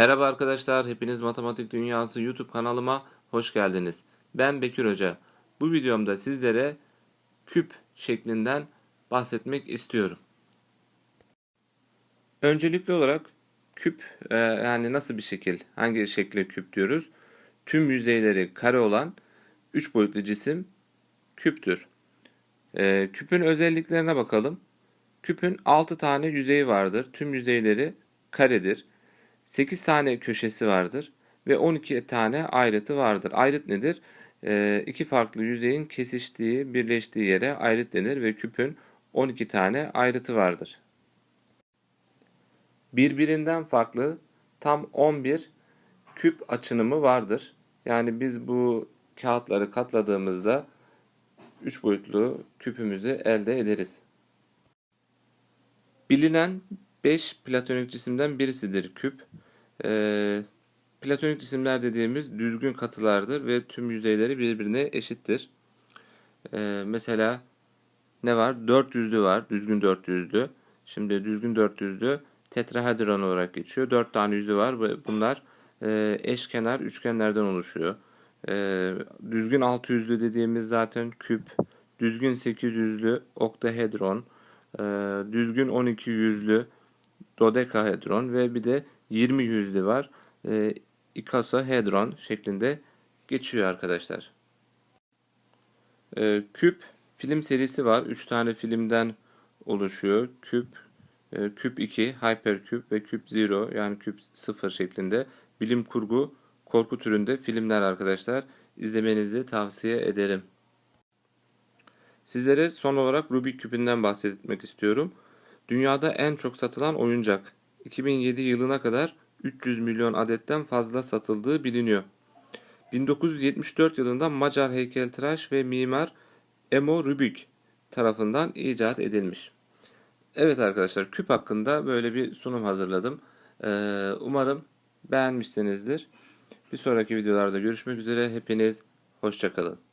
Merhaba arkadaşlar, hepiniz Matematik Dünyası YouTube kanalıma hoş geldiniz. Ben Bekir Hoca. Bu videomda sizlere küp şeklinden bahsetmek istiyorum. Öncelikli olarak küp e, yani nasıl bir şekil, hangi şekle küp diyoruz? Tüm yüzeyleri kare olan 3 boyutlu cisim küptür. E, küpün özelliklerine bakalım. Küpün 6 tane yüzeyi vardır. Tüm yüzeyleri karedir. 8 tane köşesi vardır ve 12 tane ayrıtı vardır. Ayrıt nedir? Ee, iki farklı yüzeyin kesiştiği, birleştiği yere ayrıt denir ve küpün 12 tane ayrıtı vardır. Birbirinden farklı tam 11 küp açınımı vardır. Yani biz bu kağıtları katladığımızda 3 boyutlu küpümüzü elde ederiz. Bilinen 5 platonik cisimden birisidir küp. Ee, platonik cisimler dediğimiz düzgün katılardır ve tüm yüzeyleri birbirine eşittir. Ee, mesela ne var? Dört yüzlü var. Düzgün dört yüzlü. Şimdi düzgün dört yüzlü tetrahedron olarak geçiyor. Dört tane yüzü var bunlar e, eşkenar üçgenlerden oluşuyor. E, düzgün altı yüzlü dediğimiz zaten küp. Düzgün sekiz yüzlü oktahedron. E, düzgün 12 yüzlü dodekahedron ve bir de 20 yüzlü var. E, ikosahedron şeklinde geçiyor arkadaşlar. E, küp film serisi var. 3 tane filmden oluşuyor. Küp, e, küp 2, hyperküp ve küp 0 yani küp 0 şeklinde bilim kurgu korku türünde filmler arkadaşlar. İzlemenizi tavsiye ederim. Sizlere son olarak Rubik küpünden bahsetmek istiyorum. Dünyada en çok satılan oyuncak. 2007 yılına kadar 300 milyon adetten fazla satıldığı biliniyor. 1974 yılında Macar heykeltıraş ve mimar Emo Rubik tarafından icat edilmiş. Evet arkadaşlar küp hakkında böyle bir sunum hazırladım. Ee, umarım beğenmişsinizdir. Bir sonraki videolarda görüşmek üzere. Hepiniz hoşçakalın.